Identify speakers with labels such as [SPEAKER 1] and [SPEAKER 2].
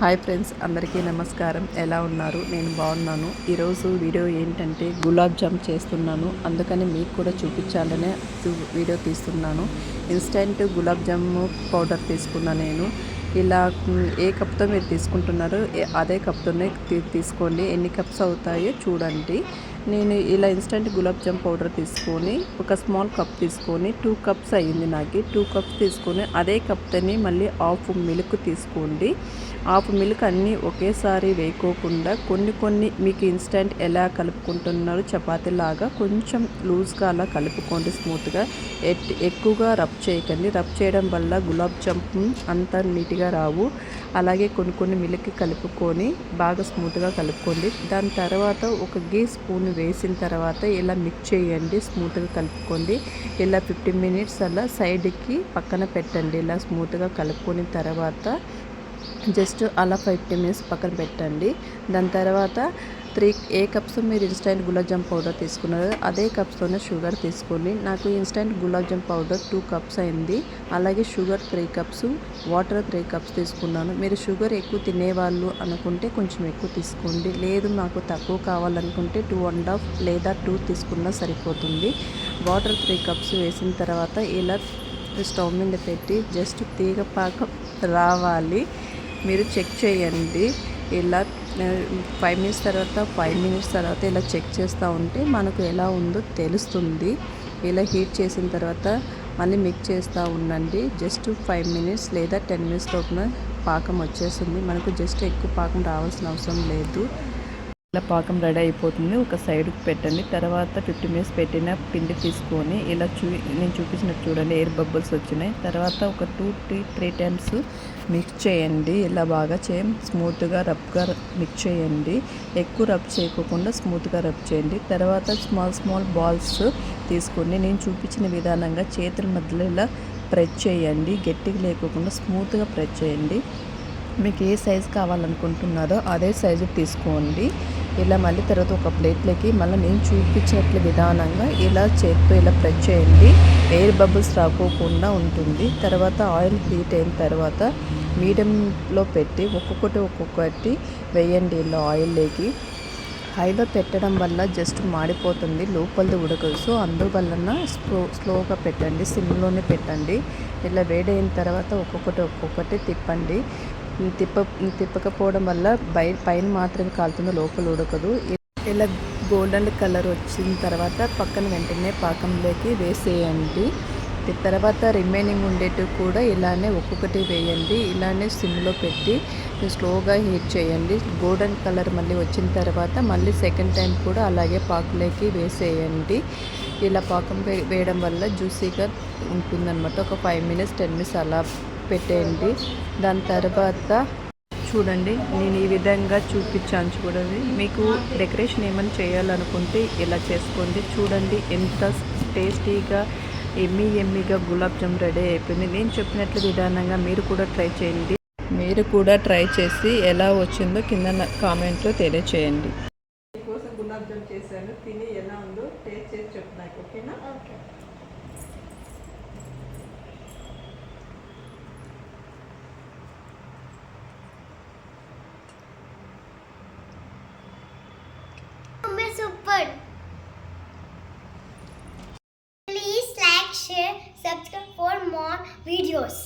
[SPEAKER 1] Hi friends అందరికీ నమస్కారం. ఎలా ఉన్నారు? నేను బాగున్నాను. ఈరోజు వీడియో ఏంటంటే గులాబ్ జామ్ చేస్తున్నాను. అందుకని మీకు కూడా చూపించాలనే వీడియో తీస్తున్నాను. ఇన్స్టెంట్ గులాబ్ జామ్ పౌడర్ తీసుకున్నా నేను. ఇలా ఏ కప్తో మీరు తీసుకుంటున్నారో అదే కప్తోనే తీ- తీసుకోండి. ఎన్ని కప్స్ అవుతాయో చూడండి. నేను ఇలా ఇన్స్టెంట్ గులాబ్ జామ్ పౌడర్ తీసుకొని ఒక స్మాల్ కప్ తీసుకొని టూ కప్స్ అయ్యింది నాకు. టూ కప్స్ తీసుకొని అదే కప్తోని మళ్ళీ హాఫ్ మిల్క్ తీసుకోండి. హాఫ్ మిల్క్ అన్నీ ఒకేసారి వేయకోకుండా కొన్ని కొన్ని మీకు ఇన్స్టెంట్ ఎలా కలుపుకుంటున్నారో చపాతీలాగా కొంచెం లూజ్గా అలా కలుపుకోండి స్మూత్గా ఎట్ ఎక్కువగా రబ్ చేయకండి. రబ్ చేయడం వల్ల గులాబ్ జామ్ అంత నీట్గా రావు. అలాగే కొన్ని కొన్ని మిల్క్ కలుపుకొని బాగా స్మూత్గా కలుపుకోండి. దాని తర్వాత ఒక గీ స్పూన్ వేసిన తర్వాత ఇలా మిక్స్ చేయండి స్మూత్గా కలుపుకోండి. ఇలా ఫిఫ్టీన్ మినిట్స్ అలా సైడ్కి పక్కన పెట్టండి. ఇలా స్మూత్గా కలుపుకొని తర్వాత జస్ట్ అలా ఫిఫ్టీ మినిట్స్ పక్కన పెట్టండి. దాని తర్వాత త్రీ ఏ కప్స్ మీరు ఇన్స్టెంట్ గులాబ్ జామ్ పౌడర్ తీసుకున్నారు అదే కప్స్తోనే షుగర్ తీసుకోండి. నాకు instant gulab jam powder two cups అయింది. అలాగే sugar three cups water three cups తీసుకున్నాను. మీరు షుగర్ ఎక్కువ తినేవాళ్ళు అనుకుంటే కొంచెం ఎక్కువ తీసుకోండి. లేదు నాకు తక్కువ కావాలనుకుంటే టూ అండ్ హాఫ్ లేదా టూ తీసుకున్నా సరిపోతుంది. వాటర్ త్రీ కప్స్ వేసిన తర్వాత ఇలా స్టవ్ మీద పెట్టి జస్ట్ తీగ పాకం రావాలి. మీరు చెక్ చేయండి. ఇలా ఫైవ్ మినిట్స్ తర్వాత ఫైవ్ మినిట్స్ తర్వాత ఇలా చెక్ చేస్తూ ఉంటే మనకు ఎలా ఉందో తెలుస్తుంది. ఇలా హీట్ చేసిన తర్వాత మళ్ళీ మిక్స్ చేస్తూ ఉండండి. జస్ట్ ఫైవ్ మినిట్స్ లేదా టెన్ మినిట్స్ లోపల పాకం వచ్చేస్తుంది. మనకు జస్ట్ ఎక్కువ పాకం రావాల్సిన అవసరం లేదు. ఇలా పాకం రెడీ అయిపోతుంది. ఒక సైడ్కి పెట్టండి. తర్వాత ఫిఫ్టీ మినిట్స్ పెట్టిన పిండి తీసుకొని ఇలా చూ నేను చూపించినట్టు చూడండి. ఎయిర్ బబుల్స్ వచ్చినాయి. తర్వాత ఒక two three three times mix చేయండి. ఇలా బాగా చే స్మూత్గా రబ్గా మిక్స్ చేయండి. ఎక్కువ రబ్ చేయకోకుండా స్మూత్గా రబ్ చేయండి. తర్వాత స్మాల్ స్మాల్ బాల్స్ తీసుకోండి. నేను చూపించిన విధానంగా చేతుల మధ్యలో ఇలా ప్రెస్ చేయండి. గట్టిగా లేకోకుండా స్మూత్గా ప్రెస్ చేయండి. మీకు ఏ సైజు కావాలనుకుంటున్నారో అదే సైజు తీసుకోండి. ఇలా మళ్ళీ తర్వాత ఒక ప్లేట్లోకి మళ్ళీ నేను చూపించినట్లు విధానంగా ఇలా చేతితో ఇలా ప్రెస్ చేయండి. ఎయిర్ బబుల్స్ రాకోకుండా ఉంటుంది. తర్వాత ఆయిల్ హీట్ అయిన తర్వాత మీడియంలో పెట్టి ఒక్కొక్కటి ఒక్కొక్కటి వేయండి ఇలా ఆయిల్లోకి. హైలో పెట్టడం వల్ల జస్ట్ మాడిపోతుంది లోపలిది ఉడకదు. సో అందువలన స్లో స్లోగా పెట్టండి సిమ్లోనే పెట్టండి. ఇలా వేడైన తర్వాత ఒక్కొక్కటి ఒక్కొక్కటి తిప్పండి. తిప్ప తిప్పకపోవడం వల్ల బయ పైన మాత్రమే కాలుతుంది లోపల ఉడకదు. ఇలా గోల్డెన్ కలర్ వచ్చిన తర్వాత పక్కన వెంటనే పాకంలోకి వేసేయండి. తర్వాత రిమైనింగ్ ఉండేటివి కూడా ఇలానే ఒక్కొక్కటి వేయండి. ఇలానే సిమ్లో పెట్టి స్లోగా హీట్ చేయండి. గోల్డెన్ కలర్ మళ్ళీ వచ్చిన తర్వాత మళ్ళీ సెకండ్ టైం కూడా అలాగే పాకులోకి వేసేయండి. ఇలా పాకం వేయడం వల్ల జ్యూసీగా ఉంటుందన్నమాట. ఒక ఫైవ్ మినిట్స్ టెన్ మినిట్స్ అలా పెట్టేయండి. దాని తర్వాత చూడండి నేను ఈ విధంగా చూపించాను చూడండి. మీకు డెకరేషన్ ఏమైనా చేయాలనుకుంటే ఇలా చేసుకోండి. చూడండి ఎంత టేస్టీగా ఎమ్మి ఎమ్మిగా గులాబ్ జామ్ రెడీ అయిపోయింది. నేను చెప్పినట్లు విధానంగా మీరు కూడా ట్రై చేయండి. మీరు కూడా ట్రై చేసి ఎలా వచ్చిందో కింద కామెంట్లో తెలియచేయండి. కోసం గులాబ్ జామ్ చేశాను. తిని ఎలా ఉందో Please like, share, subscribe for more videos.